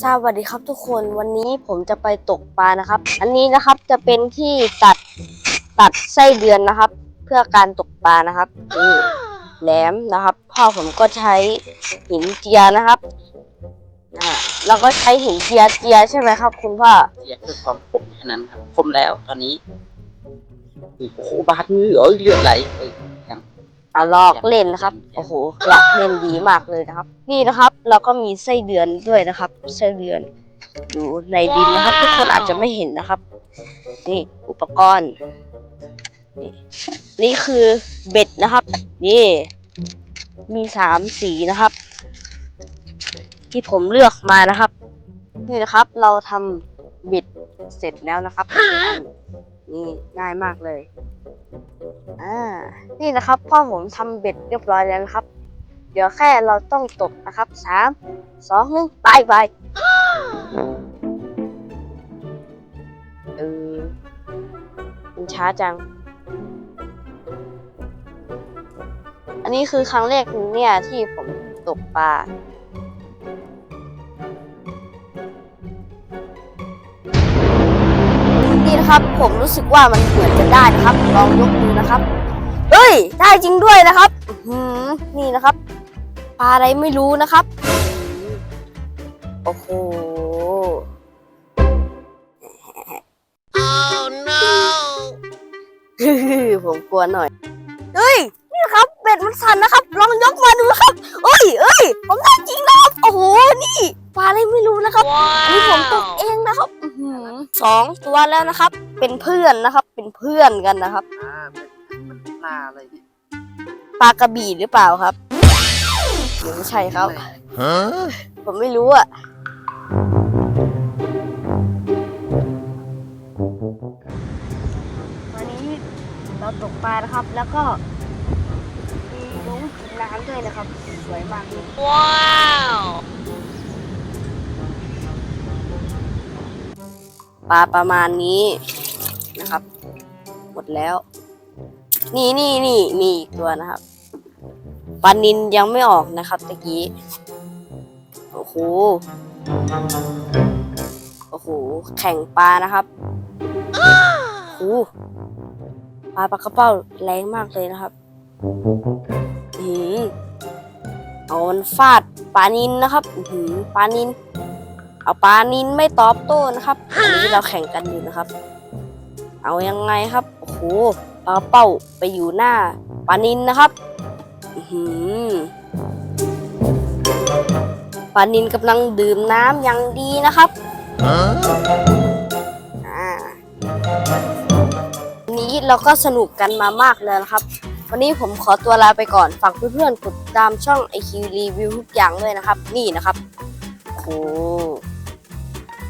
สวัสดีครับทุกคนวันนี้ผมจะไปตกปลานะครับ อันนี้นะครับจะเป็นที่ตัดตัดไส้เดือนนะครับ เพื่อการตกปลานะครับนี่แหลมนะครับ พ่อผมก็ใช้หินเจียนะครับอ่าแล้วก็ใช้หินเจียเจียใช่ไหมครับ คุณพ่อเรียกด้วยความคมแค่นั้นครับคมแล้วตอนนี้โอ้โหบาดมือเอ้ยเลือดไหล เอ้ยยังอะลอกเล่นนะครับโอ้โหอยากเล่นดีมากเลยนะครับ นี่นะครับเราก็มีไส้เดือนด้วยนะครับไส้เดือนอยู่ในดินนะครับ ทุกคนอาจจะไม่เห็นนะครับ นี่อุปกรณ์ นี่นี่คือเบ็ดนะครับ นี่ มีสามสีนะครับ ที่ผมเลือกมานะครับ นี่นะครับ เราทำเบ็ดเสร็จแล้วนะครับนี่ง่ายมากเลย อ่า นี่นะครับพ่อผมทำเบ็ดเรียบร้อยแล้วนะครับ เดี๋ยวแค่เราต้องตกนะครับสามสองหนึ่งไปไปเออมันช้าจัง อันนี้คือครั้งแรกเนี่ยที่ผมตกปลา นี่นะครับ ผมรู้สึกว่ามันเหมือนจะได้นะครับ ลองยกดูนะครับ เฮ้ย ได้จริงด้วยนะครับอื้อหือนี่นะครับปลาอะไรไม่รู้นะครับอื้อโอ้โหผมกลัวหน่อย เฮ้ย นี่นะครับเบ็ดมันสั่นนะครับ ลองยกมาดูนะครับเอ้ยเอ้ย ผมได้จริงนะครับ โอ้โห นี่ ปลาอะไรไม่รู้นะครับนี่ผมตกเองนะครับอื้อหือสองตัวแล้วนะครับ เป็นเพื่อนนะครับ เป็นเพื่อนกันนะครับอ่ามันปลาอะไรเนี่ยปลากระบี่หรือเปล่าครับหรือไม่ใช่ครับผมไม่รู้อะวันนี้เราตกปลานะครับ แล้วก็มีลุงกินน้ำด้วยนะครับ สวยมากเลยว้าว ลาประมาณนี้นะครับ หมดแล้ว นี่นี่นี่มีอีกตัวนะครับปลานินยังไม่ออกนะครับตะกี้โอ้โหโอ้โหแข่งปลานะครับโอ้โหปลาปลากระเป้าแรงมากเลยนะครับอือเอามันฟาดปลานินนะครับอือปลานิน เอาปลานินไม่ตอบโต้นะครับอันนี้เราแข่งกันอยู่นะครับ เอายังไงครับโอ้โหปลากระเป้าไปอยู่หน้าปลานินนะครับอื้อหือปลานินกำลังดื่มน้ำอย่างดีนะครับอ่าวันนี้เราก็สนุกกันมามากเลยนะครับ วันนี้ผมขอตัวลาไปก่อน ฝากเพื่อนๆกดติดตามช่อง IQ Review ทุกอย่างด้วยนะครับ นี่นะครับโอ้โห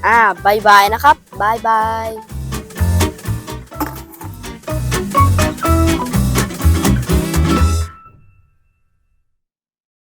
อ่าบายบายนะครับบายบาย